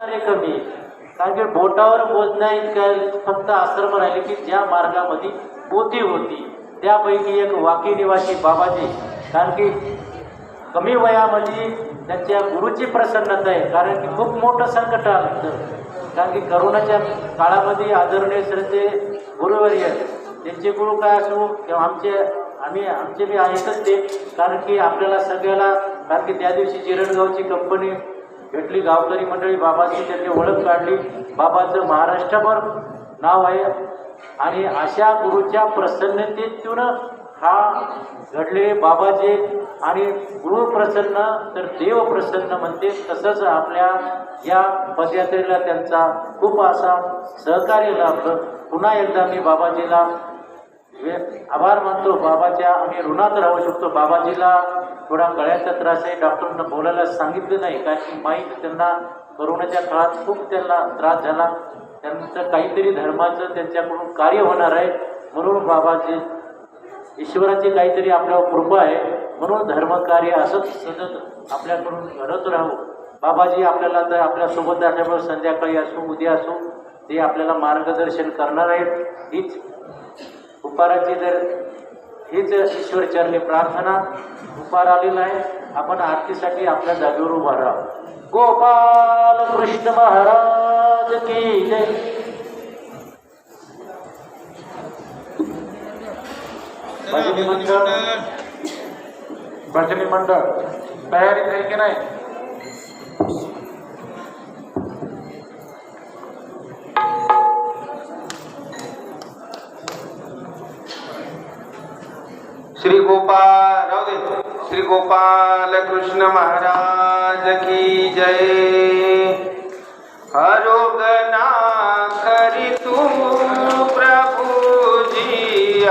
अरे कमी. कारण की बोटावर मोजण्या इतकं फक्त आश्रम राहिले की ज्या मार्गामध्ये पोती होती. त्यापैकी एक वाकी निवासी बाबाजी. कारण की कमी वयामध्ये त्यांच्या गुरुची प्रसन्नता आहे. कारण की खूप मोठं संकट आलं कारण की करोनाच्या काळामध्ये आदरणीय श्रद्धे गुरुवर्य त्यांचे गुरु काय असो किंवा आमचे आम्ही आमचे बी आहेतच ते. कारण की आपल्याला सगळ्याला कारण की त्या दिवशी जिरणगावची कंपनी भेटली गावकरी मंडळी बाबाची त्यांनी ओळख काढली. बाबाचं महाराष्ट्रभर नाव आहे. आणि अशा गुरुच्या प्रसन्नतेतून हा घडले बाबाचे आणि गुरु प्रसन्न तर देव प्रसन्न म्हणते. तसंच आपल्या या पदयात्रेला त्यांचा खूप असा सहकार्य लाभलं. पुन्हा एकदा मी बाबाजीला म्हणजे आभार मानतो बाबाच्या. आम्ही ऋणात राहू शकतो. बाबाजीला थोडा गळ्याचा त्रास आहे. डॉक्टरनं बोलायला सांगितलं नाही. कारण की माहीत त्यांना करोनाच्या काळात खूप त्यांना त्रास झाला. त्यांचं काहीतरी धर्माचं त्यांच्याकडून कार्य होणार आहे. म्हणून बाबाजी ईश्वराची काहीतरी आपल्यावर कृपा आहे. म्हणून धर्मकार्य असंच सतत आपल्याकडून घडत राहू. बाबाजी आपल्याला तर आपल्यासोबत असल्यामुळे संध्याकाळी असो उद्या असो ते आपल्याला मार्गदर्शन करणार आहेत. हीच दुपाराची जर हीच ईश्वरचरणी प्रार्थना. दुपार आलेला आहे. आपण आरतीसाठी आपल्या जागेवर उभा राहा. गोपाल कृष्ण महाराज की जय. भजनी मंडळ. भजनी मंडळ. तयारी काही की नाही? श्री गोपाल राहू दे. श्री गोपाल कृष्ण महाराज की जय। हरोगना करी तू प्रभु जी